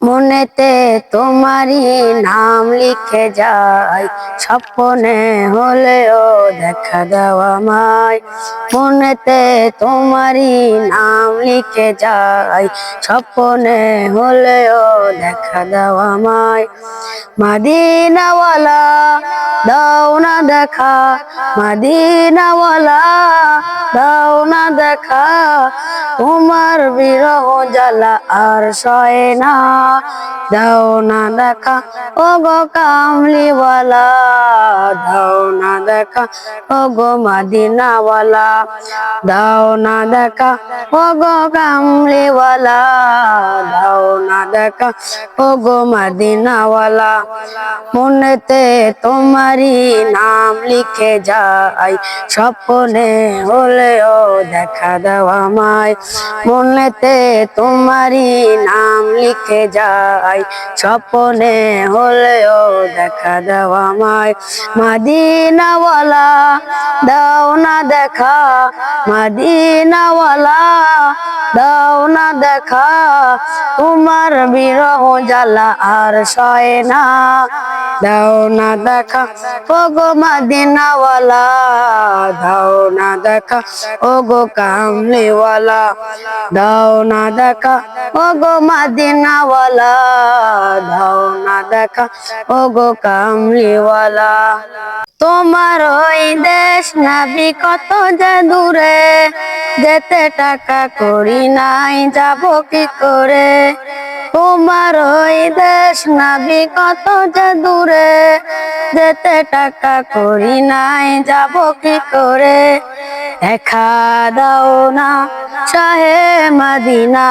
মনেতে তোমারই নাম লিখে যায় স্বপ্নে হলেও দেখা দেওয়া মায় মনেতে তোমারই নাম লিখে যায় স্বপ্নে হলেও দেখা দেওয়া মায় মাদিনাওয়ালা দাও দেখা মাদিনাওয়ালা দাও না দেখা। তোমার বিরহ জ্বালা আর সয় না। দাও না দেখা ও গো কামলিওয়ালা, দাও না দেখা ও গো মাদিনাওয়ালা, দাও না দেখা ও গো কামলিওয়ালা, দাও না দেখা ও গো মাদিনাওয়ালা, মনেতে তোমারই নাম লিখে যাই স্বপ্নে হলেও দেখা দেওয়া মায় মনেতে তোমারই নাম লিখে যাই স্বপনে হলেও দেখা দেওয়া মায় মাদিনাওয়ালা, দাও না দেখা। মাদিনাওয়ালা, দাও না দেখা। তোমার বিরহ জ্বালা আর সয় না। দাও না দেখা ও গো মাদিনাওয়ালা, দাও না দেখা ও গো কামলিওয়ালা, দাও না দেখা ও গো মাদিনাওয়ালা, দাও না দেখা ও গো কামলিওয়ালা। তোমার ওই দেশ নাবি কত যে দূরে, যেতে টাকা করি নাই, যাব কি করে? তোমার ওই দেশ নাবি কত যে দূরে? যেতে টাকা করি নাই, যাব কি করে? দেখা দাও না চাহে মাদিনা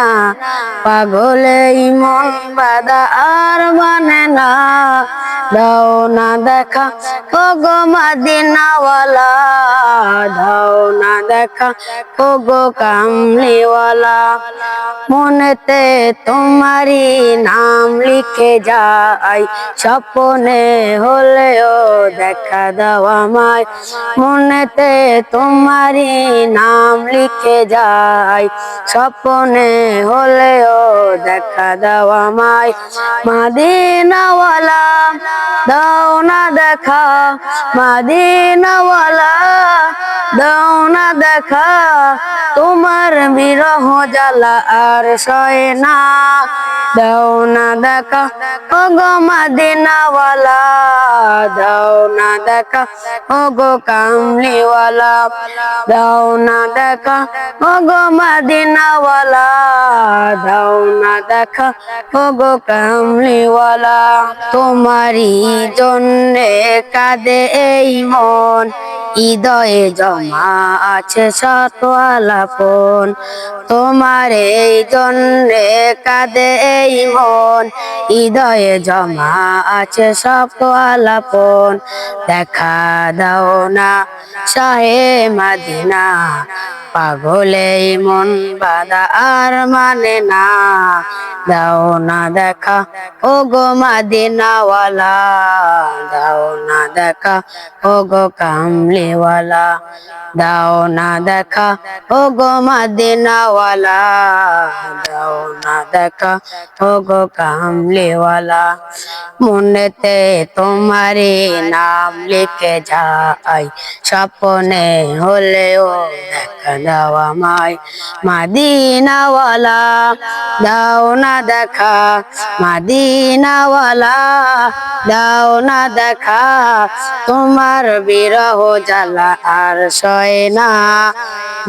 পাগলে ইমন বাদা আর মানে না। দাও না দেখা ও গো মাদিনাওয়ালা দাও না দেখা ও গো কামলিওয়ালা। মনেতে তোমারি নাম লিখে যাই স্বপ্নে হলেও দেখা দাও আমায়। মনেতে তোমারি নাম লিখে যাই স্বপ্নে হলেও দেখা দাও আমায়। মাদিনাওয়ালা, দাও না দেখা। মাদিনাওয়ালা, দাও না দেখা। তোমার বিরহ জ্বালা আর সয় না। দাও না দেখা ও গো মাদিনাওয়ালা, দাও না দেখা ও গো কামলিওয়ালা, দাও না দেখা ও গো মাদিনাওয়ালা, দাও না দেখা ও গো কামলিওয়ালা। তোমারই জন্যে কাঁদে এই মন, হৃদয়ে জমা আছে শত আলাপন তোমার এই জন্যে কাঁদে মন। হৃদয়ে জমা আছে সব আলাপন। দেখা দাও না শাহে মাদিনা। পাগলে মন বাদা আর মানে না। দাও না দেখা ও গো মাদিনাওয়ালা। দাও না দেখা ও গো কামলিওয়ালা। দাও না দেখা ও গো মাদিনাওয়ালা। দাও না দেখা ও গো কামলিওয়ালা। মনেতে তোমারে নাম লিখে যাই স্বপ্নে হলেও দেখা দাও আমায়। মাদিনাওয়ালা দাও না দেখা। মাদিনাওয়ালা দাও না দেখা, তোমার বিরহ জ্বালা আর সয় না।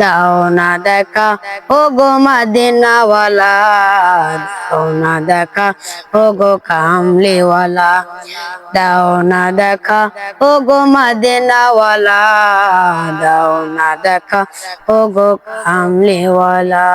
দাও না দেখা, ও গো মাদিনাওয়ালা। দাও না দেখা, ও গো কামলিওয়ালা। দাও না দেখা, ও গো মাদিনাওয়ালা। দাও না দেখা, ও গো কামলিওয়ালা।